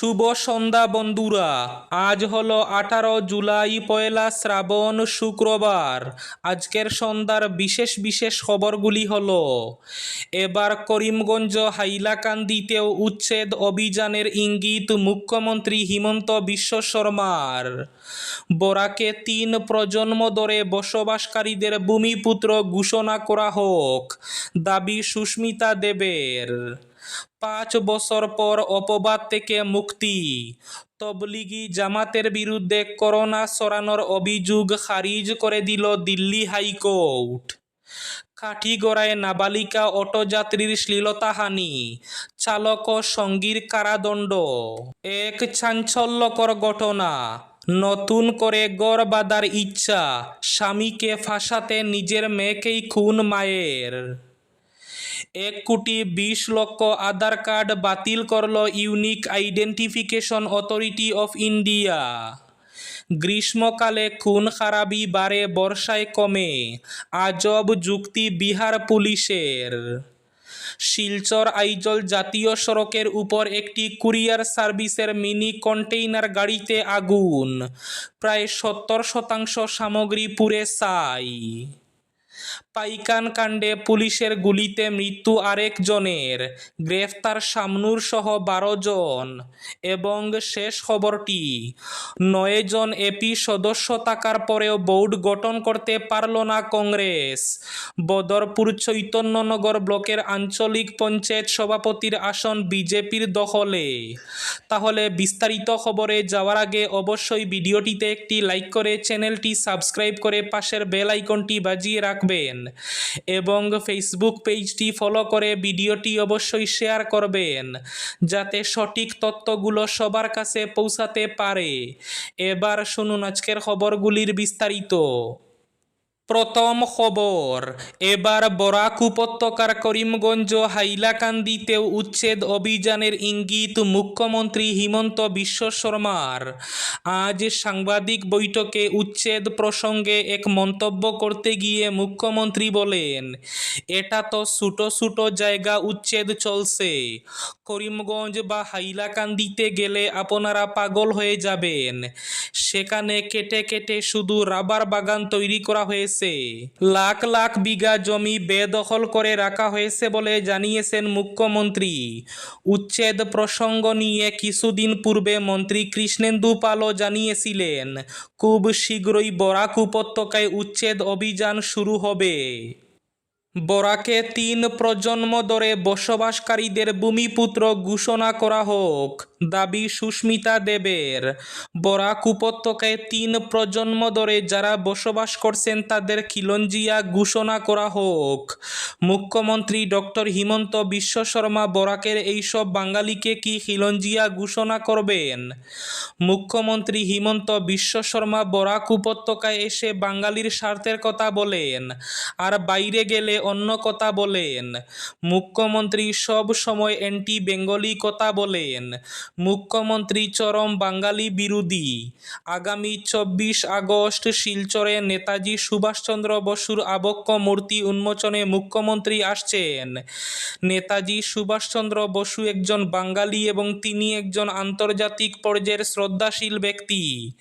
শুভ সন্ধ্যা বন্ধুরা। আজ হলো আঠারো জুলাই, পয়লা শ্রাবণ, শুক্রবার। আজকের সন্ধ্যার বিশেষ বিশেষ খবরগুলি হলো, এবার করিমগঞ্জ হাইলাকান্দিতেও উচ্ছেদ অভিযানের ইঙ্গিত মুখ্যমন্ত্রী হিমন্ত বিশ্ব শর্মার। বরাকে তিন প্রজন্ম ধরে বসবাসকারীদের ভূমিপুত্র ঘোষণা করা হোক, দাবি সুস্মিতা দেবের। পাঁচ বছর পর অপবাদ থেকে মুক্তি। তবলিগি জামাতের বিরুদ্ধে করোনা সরানোর অভিযোগ খারিজ করে দিল দিল্লি হাইকোর্ট। কাঠিগড়ায় নাবালিকা অটোযাত্রীর শ্লীলতাহানি, চালক ও সঙ্গীর কারাদণ্ড। এক চাঞ্চল্যকর ঘটনা, নতুন করে গড় বাঁধার ইচ্ছা, স্বামীকে ফাঁসাতে নিজের মেয়েকেই খুন মায়ের। এক কোটি বিশ লক্ষ আধার কার্ড বাতিল করল unique identification authority of India. গ্রীষ্মকালে খুন খারাপি বাড়ে, বর্ষায় কমে। আজব যুক্তি বিহার পুলিশের। শিলচর আইজল জাতীয় সড়কের উপর একটি কুরিয়ার সার্ভিসের মিনি কন্টেইনার গাড়িতে আগুন। প্রায় সত্তর শতাংশ সামগ্রী পুড়ে ছাই। পাইকান কাণ্ডে পুলিশের গুলিতে মৃত্যু আরেকজনের গ্রেফতার শামনুর সহ বারো জন এবং শেষ খবরটি, নয় জন এপি সদস্য থাকার পরেও বোর্ড গঠন করতে পারল না কংগ্রেস। বদরপুর চৈতন্যনগর ব্লকের আঞ্চলিক পঞ্চায়েত সভাপতির আসন বিজেপির দখলে। তাহলে বিস্তারিত খবরে যাওয়ার আগে অবশ্যই ভিডিওটিতে একটি লাইক করে চ্যানেলটি সাবস্ক্রাইব করে পাশের বেল আইকনটি বাজিয়ে রাখবেন। এবং ফেসবুক পেজটি ফলো করে ভিডিওটি অবশ্যই শেয়ার করবেন, যাতে সঠিক তত্ত্বগুলো সবার কাছে পৌঁছাতে পারে। এবার শুনুন আজকের খবরগুলির বিস্তারিত। প্রথম খবর, এবার বরাক উপত্যকার করিমগঞ্জ হাইলাকান্দিতেও উচ্ছেদ অভিযানের ইঙ্গিত মুখ্যমন্ত্রী হিমন্ত বিশ্ব শর্মার। আজ সাংবাদিক বৈঠকে উচ্ছেদ প্রসঙ্গে এক মন্তব্য করতে গিয়ে মুখ্যমন্ত্রী বলেন, এটা তো ছোটো ছোটো জায়গা উচ্ছেদ চলছে। করিমগঞ্জ বা হাইলাকান্দিতে গেলে আপনারা পাগল হয়ে যাবেন। সেখানে কেটে কেটে শুধু রাবার বাগান তৈরি করা হয়েছে। লাখ লাখ বিঘা জমি বেদখল করে রাখা হয়েছে বলে জানিয়েছেন মুখ্যমন্ত্রী। উচ্ছেদ প্রসঙ্গ নিয়ে কিছুদিন পূর্বে মন্ত্রী কৃষ্ণেন্দু পালও জানিয়েছিলেন, খুব শীঘ্রই বরাক উপত্যকায় উচ্ছেদ অভিযান শুরু হবে। বরাকে তিন প্রজন্ম ধরে বসবাসকারীদের ভূমিপুত্র ঘোষণা করা হোক, দাবি সুস্মিতা দেবের। বরাক উপত্যকায় তিন প্রজন্ম ধরে যারা বসবাস করছেন তাদের খিলঞ্জিয়া ঘোষণা করা হোক। মুখ্যমন্ত্রী ডক্টর হিমন্ত বিশ্ব শর্মা বরাকের এইসব বাঙালিকে কি খিলঞ্জিয়া ঘোষণা করবেন? মুখ্যমন্ত্রী হিমন্ত বিশ্ব শর্মা বরাক উপত্যকায় এসে বাঙালির স্বার্থের কথা বলেন, আর বাইরে গেলে অন্য কথা বলেন। মুখ্যমন্ত্রী সব সময় অ্যান্টি বেঙ্গলি কথা বলেন। মুখ্যমন্ত্রী চরম বাঙালি বিরোধী। আগামী চব্বিশ আগস্ট শিলচরে নেতাজি সুভাষচন্দ্র বসুর আবক্ষ মূর্তি উন্মোচনে মুখ্যমন্ত্রী আসছেন। নেতাজি সুভাষচন্দ্র বসু একজন বাঙালি এবং তিনি একজন আন্তর্জাতিক পর্যায়ের শ্রদ্ধাশীল ব্যক্তি।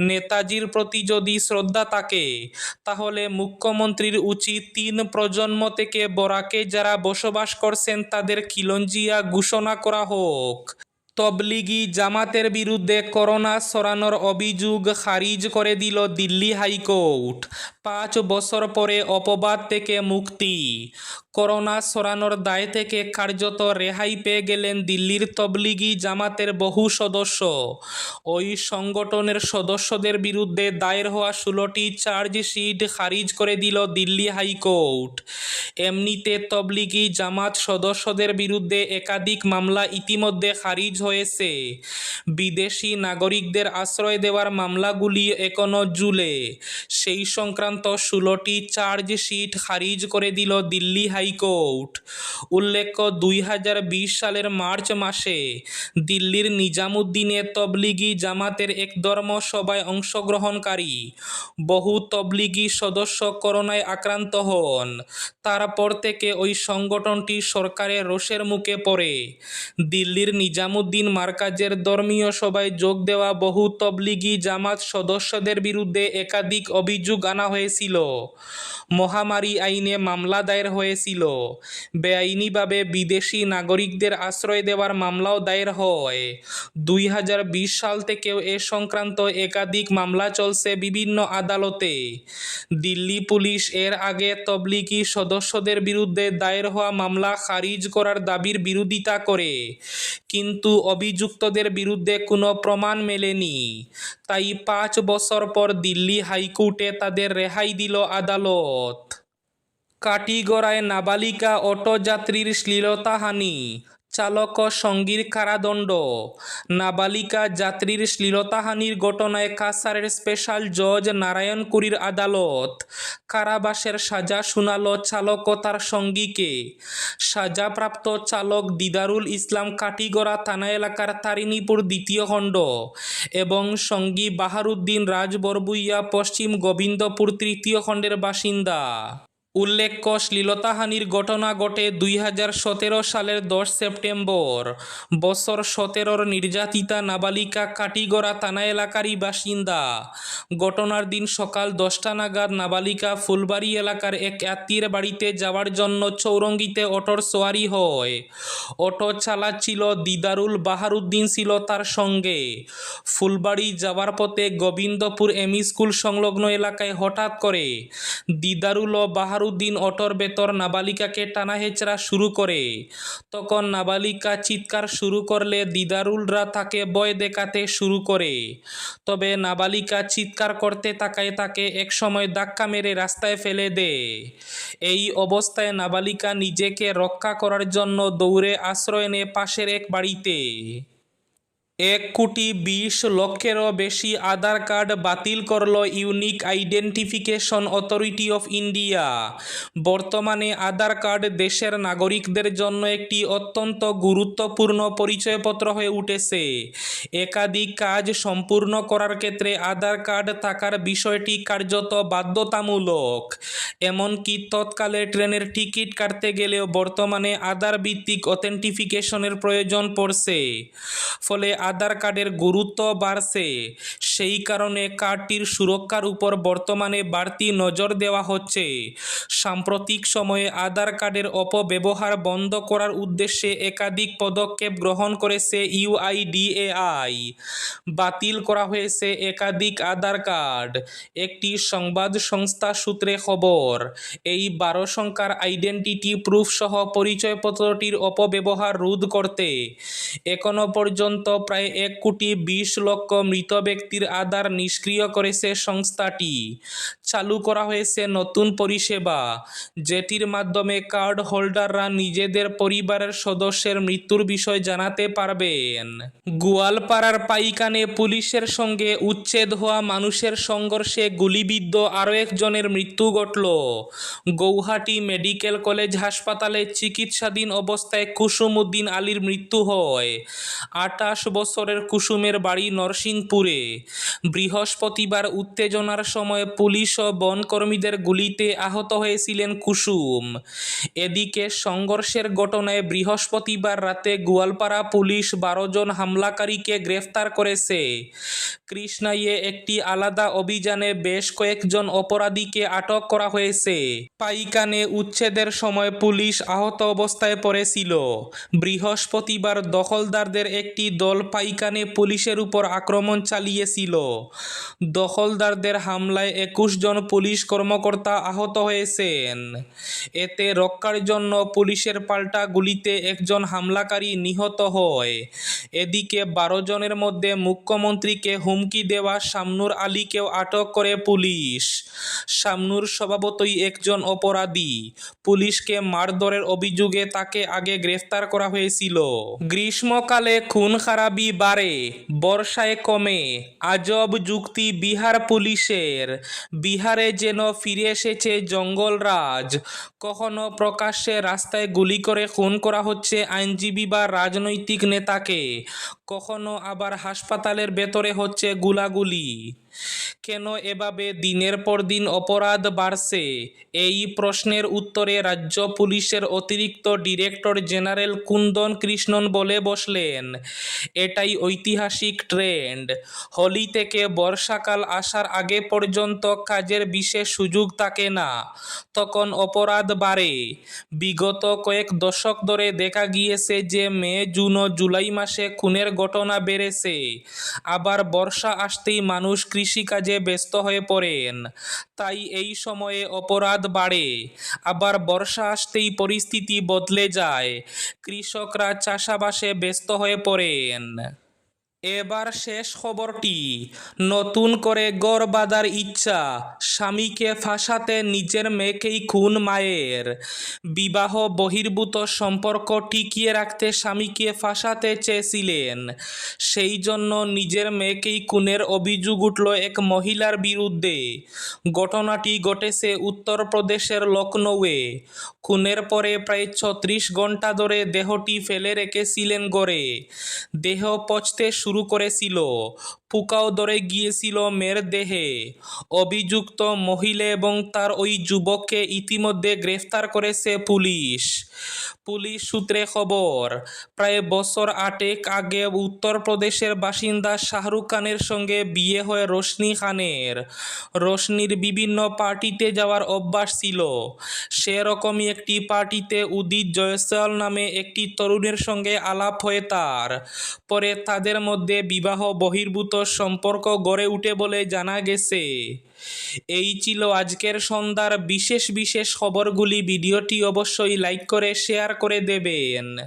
নেতাজির প্রতি যদি শ্রদ্ধা থাকে, তাহলে মুখ্যমন্ত্রীর উচিত তিন প্রজন্ম থেকে বরাকে যারা বসবাস করছেন তাদের খিলঞ্জিয়া ঘোষণা করা হোক। তবলিগি জামাতের বিরুদ্ধে করোনা সরানোর অভিযোগ খারিজ করে দিল দিল্লি হাইকোর্ট। পাঁচ বছর পরে অপবাদ থেকে মুক্তি। করোনা সরানোর দায় থেকে কার্যত রেহাই পেয়ে গেলেন দিল্লির তবলিগি জামাতের বহু সদস্য। ওই সংগঠনের সদস্যদের বিরুদ্ধে দায়ের হওয়া ষোলোটি চার্জশিট খারিজ করে দিল দিল্লি হাইকোর্ট। এমনিতে তবলিগি জামাত সদস্যদের বিরুদ্ধে একাধিক মামলা ইতিমধ্যে খারিজ হয়েছে। বিদেশি নাগরিকদের আশ্রয় দেওয়ার মামলাগুলি এখনও জুলে সেই সংক্রান্ত ষোলোটি চার্জশিট খারিজ করে দিল দিল্লি হাইকোর্ট। উল্লেখ্য, দুই হাজার বিশ সালের মার্চ মাসে দিল্লির নিজামুদ্দিনে তবলিগি জামাতের এক ধর্মসভায় অংশগ্রহণকারী বহু তবলিগি সদস্য করোনায় আক্রান্ত হন। তারপর থেকে ওই সংগঠনটি সরকারের রোষের মুখে পড়ে। দিল্লির নিজামুদ্দিন মার্কাজের ধর্মীয় সভায় যোগ দেওয়া বহু তবলিগি জামাত সদস্যদের বিরুদ্ধে একাধিক অভিযোগ আনা হয়েছিল। মহামারী আইনে মামলা দায়ের হয়েছিল। বেআইনিভাবে বিদেশি নাগরিকদের আশ্রয় দেওয়ার মামলাও দায়ের হয়। দুই হাজার বিশ সাল থেকেও এ সংক্রান্ত একাধিক মামলা চলছে বিভিন্ন আদালতে। দিল্লি পুলিশ এর আগে তবলিগি সদস্যদের বিরুদ্ধে দায়ের হওয়া মামলা খারিজ করার দাবির বিরোধিতা করে। কিন্তু অভিযুক্তদের বিরুদ্ধে কোনো প্রমাণ মেলেনি। তাই পাঁচ বছর পর দিল্লি হাইকোর্টে তাদের রেহাই দিল আদালত। কাটিগড়ায় নাবালিকা অটোযাত্রীর শ্লীলতাহানি, চালক সঙ্গীর কারাদণ্ড। নাবালিকা যাত্রীর শ্লীলতাহানির ঘটনায় কাসারের স্পেশাল জজ নারায়ণকুড়ির আদালত কারাবাসের সাজা শুনালো চালক তার সঙ্গীকে। সাজাপ্রাপ্ত চালক দিদারুল ইসলাম কাটিগড়া থানা এলাকার তারিণীপুর দ্বিতীয় খণ্ড এবং সঙ্গী বাহারুদ্দিন রাজবরবুইয়া পশ্চিম গোবিন্দপুর তৃতীয় খণ্ডের বাসিন্দা। উল্লেখ্য, শ্লীলতাহানির ঘটনা ঘটে দুই সতেরো সালের দশ সেপ্টেম্বর। বছর সতেরোর নির্যাতিতা নাবালিকা কাটিগড়া থানা এলাকারই বাসিন্দা। ঘটনার দিন সকাল দশটা নাগাদ নাবালিকা ফুলবাড়ি এলাকার এক আত্মীয়ের বাড়িতে যাওয়ার জন্য চৌরঙ্গিতে অটোর সোয়ারি হয়। অটো চালাচ্ছিল দিদারুল বাহারুদ্দিন ছিল তার সঙ্গে। ফুলবাড়ি যাওয়ার পথে গোবিন্দপুর এমই স্কুল সংলগ্ন এলাকায় হঠাৎ করে দিদারুল ও বাহারুদ্দিন অটোর ভেতর নাবালিকাকে টানা হেচড়া শুরু করে। তখন নাবালিকা চিৎকার শুরু করলে দিদারুলরা তাকে বয় দেখাতে শুরু করে। তবে নাবালিকা চিৎকার করতে তাকায় তাকে একসময় ধাক্কা মেরে রাস্তায় ফেলে দেয়। এই অবস্থায় নাবালিকা নিজেকে রক্ষা করার জন্য দৌড়ে আশ্রয় নেয় পাশের এক বাড়িতে। এক কোটি বিশ লক্ষেরও বেশি আধার কার্ড বাতিল করল unique identification authority of India. বর্তমানে আধার কার্ড দেশের নাগরিকদের জন্য একটি অত্যন্ত গুরুত্বপূর্ণ পরিচয়পত্র হয়ে উঠেছে। একাধিক কাজ সম্পূর্ণ করার ক্ষেত্রে আধার কার্ড থাকার বিষয়টি কার্যত বাধ্যতামূলক। এমনকি তৎকালে ট্রেনের টিকিট কাটতে গেলেও বর্তমানে আধার ভিত্তিক অথেন্টিফিকেশনের প্রয়োজন পড়ছে। ফলে আধার কার্ডের গুরুত্ব বাড়ছে। সেই কারণে কার্ডটির সুরক্ষার উপর বর্তমানে বাড়তি নজর দেওয়া হচ্ছে। সাম্প্রতিক সময়ে আধার কার্ডের অপব্যবহার বন্ধ করার উদ্দেশ্যে একাধিক পদক্ষেপ গ্রহণ করেছে ইউআইডিএআই বাতিল করা হয়েছে একাধিক আধার কার্ড। একটি সংবাদ সংস্থা সূত্রে খবর, এই বারো সংখ্যার আইডেন্টিটি প্রুফ সহ পরিচয়পত্রটির অপব্যবহার রোধ করতে এখনও পর্যন্ত প্রায় এক কোটি বিশ লক্ষ মৃত ব্যক্তির আধার নিষ্ক্রিয় করেছে সংস্থাটি। চালু করা হয়েছে নতুন পরিষেবা, যেটির মাধ্যমে কার্ড হোল্ডাররা নিজেদের পরিবারের সদস্যের মৃত্যুর বিষয় জানাতে পারবেন। গোয়ালপাড়ার পাইকানে পুলিশের সঙ্গে উচ্ছেদ হওয়া মানুষের সংঘর্ষে গুলিবিদ্ধ আরও একজনের মৃত্যু ঘটল। গৌহাটি মেডিকেল কলেজ হাসপাতালে চিকিৎসাধীন অবস্থায় কুসুম উদ্দিন আলীর মৃত্যু হয়। আটাশ বছরের কুসুমের বাড়ি নরসিংপুরে। বৃহস্পতিবার উত্তেজনার সময় পুলিশ ও বনকর্মীদের গুলিতে আহত হয়েছিলেন কুসুম। এদিকে সংঘর্ষের ঘটনায় বৃহস্পতিবার রাতে গোয়ালপাড়া পুলিশ বারো জন হামলাকারীকে গ্রেফতার করেছে। কৃষ্ণাইয়ে একটি আলাদা অভিযানে বেশ কয়েকজন অপরাধীকে আটক করা হয়েছে। পাইকানে উচ্ছেদের সময় পুলিশ আহত অবস্থায় পড়েছিল। বৃহস্পতিবার দখলদারদের একটি দল পাইকানে পুলিশের উপর আক্রমণ চালিয়েছিল। দখলদারদের হামলায় একুশ জন পুলিশ কর্মকর্তা আহত হয়েছেন। এতে রক্ষার জন্য পুলিশের পাল্টা গুলিতে একজন হামলাকারী নিহত হয়। এদিকে বারো জনের মধ্যে মুখ্যমন্ত্রীকে হুমকি দেওয়া শামনুর আলীকেও আটক করে পুলিশ। শামনুর স্বভাবতই একজন অপরাধী। পুলিশকে মারধরের অভিযোগে তাকে আগে গ্রেফতার করা হয়েছিল। গ্রীষ্মকালে খুন খারাপি বাড়ে, বর্ষায় কমে। আজব যুক্তি বিহার পুলিশের। বিহারে যেন ফিরে এসেছে জঙ্গলরাজ। কখনো প্রকাশ্যে রাস্তায় গুলি করে খুন করা হচ্ছে আইনজীবী বা রাজনৈতিক নেতাকে। কখনো আবার হাসপাতালের ভেতরে হচ্ছে গুলাগুলি। কেন এভাবে দিনের পর দিন অপরাধ বাড়ছে? এই প্রশ্নের উত্তরে রাজ্য পুলিশের অতিরিক্ত ডিরেক্টর জেনারেল কুন্দন কৃষ্ণন বলে বসলেন, এটাই ঐতিহাসিক ট্রেন্ড। হোলি থেকে বর্ষাকাল আসার আগে পর্যন্ত কাজের বিশেষ সুযোগ থাকে না। তখন অপরাধ বাড়ে। বিগত কয়েক দশক ধরে দেখা গিয়েছে যে মে, জুন ও জুলাই মাসে খুনের ঘটনা বেড়েছে। আবার বর্ষা আসতেই মানুষ কৃষিকাজে ব্যস্ত হয়ে পড়েন। তাই এই সময়ে অপরাধ বাড়ে। আবার বর্ষা আসতেই পরিস্থিতি বদলে যায়। কৃষকরা চাষাবাসে ব্যস্ত হয়ে পড়েন। এবার শেষ খবরটি। নতুন করে গড় বাঁধার ইচ্ছা, স্বামীকে ফাঁসাতে নিজের মেয়েকেই খুন মায়ের। বিবাহ বহির্ভূত সম্পর্ক টিকিয়ে রাখতে স্বামীকে ফাঁসাতে চেয়েছিলেন। সেই জন্য নিজের মেয়েকেই খুনের অভিযোগ উঠল এক মহিলার বিরুদ্ধে। ঘটনাটি ঘটেছে উত্তরপ্রদেশের লখনৌয়ে। খুনের পরে প্রায় ছত্রিশ ঘণ্টা ধরে দেহটি ফেলে রেখেছিলেন গড়ে। দেহ পচতে শুরু করেছিল। পোকাও ধরে গিয়েছিল মেয়ের দেহে। অভিযুক্ত মহিলা এবং তার ওই যুবককে ইতিমধ্যে গ্রেফতার করেছে পুলিশ। পুলিশ সূত্রে খবর, প্রায় বছর আটেক আগে উত্তরপ্রদেশের বাসিন্দা শাহরুখ খানের সঙ্গে বিয়ে হয় রোশনি খানের। রোশনির বিভিন্ন পার্টিতে যাওয়ার অভ্যাস ছিল। সেরকমই একটি পার্টিতে উদিত জয়সওয়াল নামে একটি তরুণের সঙ্গে আলাপ হয় তার। পরে তাদের মধ্যে বিবাহ বহির্ভূত সম্পর্ক গড়ে উঠে বলে জানা গেছে। এই ছিল আজকের সন্ধ্যার বিশেষ বিশেষ খবরগুলি। ভিডিওটি অবশ্যই লাইক করে শেয়ার করে দেবেন।